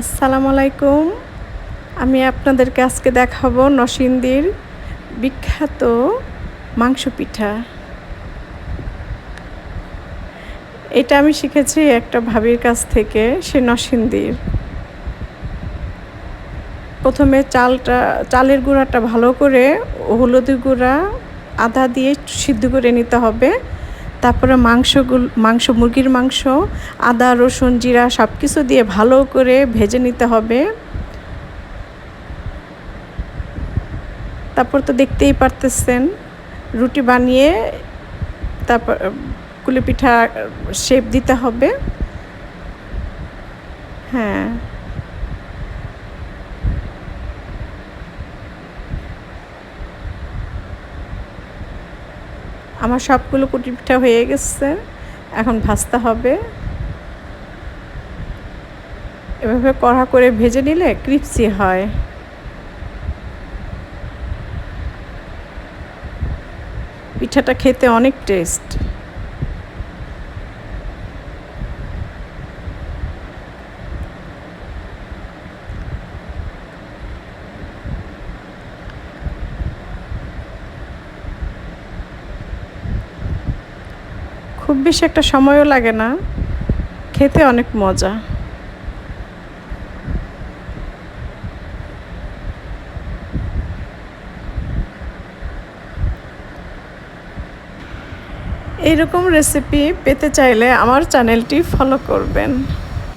আসসালামু আলাইকুম। আমি আপনাদেরকে আজকে দেখাবো নসিন্দির বিখ্যাত মাংস পিঠা এটা আমি শিখেছি একটা ভাবির কাছ থেকে, সে নসিন্দির প্রথমে চালটা, চালের গুঁড়াটা ভালো করে হলুদের গুঁড়া, আদা দিয়ে সিদ্ধ করে নিতে হবে। তারপরে মাংসগুলো মাংস, মুরগির মাংস, আদা, রসুন, জিরা সব কিছু দিয়ে ভালো করে ভেজে নিতে হবে। তারপর তো দেখতেই পারতেছেন, রুটি বানিয়ে তারপর কুলি পিঠা শেপ দিতে হবে। হ্যাঁ। আমার সবগুলো কুটি পিঠা হয়ে গেছে। এখন ভাজতে হবে। এভাবে কড়া করে ভেজে নিলে ক্রিপসি হয়। পিঠাটা খেতে অনেক টেস্ট। খুব বেশি একটা সময়ও লাগে না। খেতে অনেক মজা। এইরকম রেসিপি পেতে চাইলে আমার চ্যানেলটি ফলো করবেন।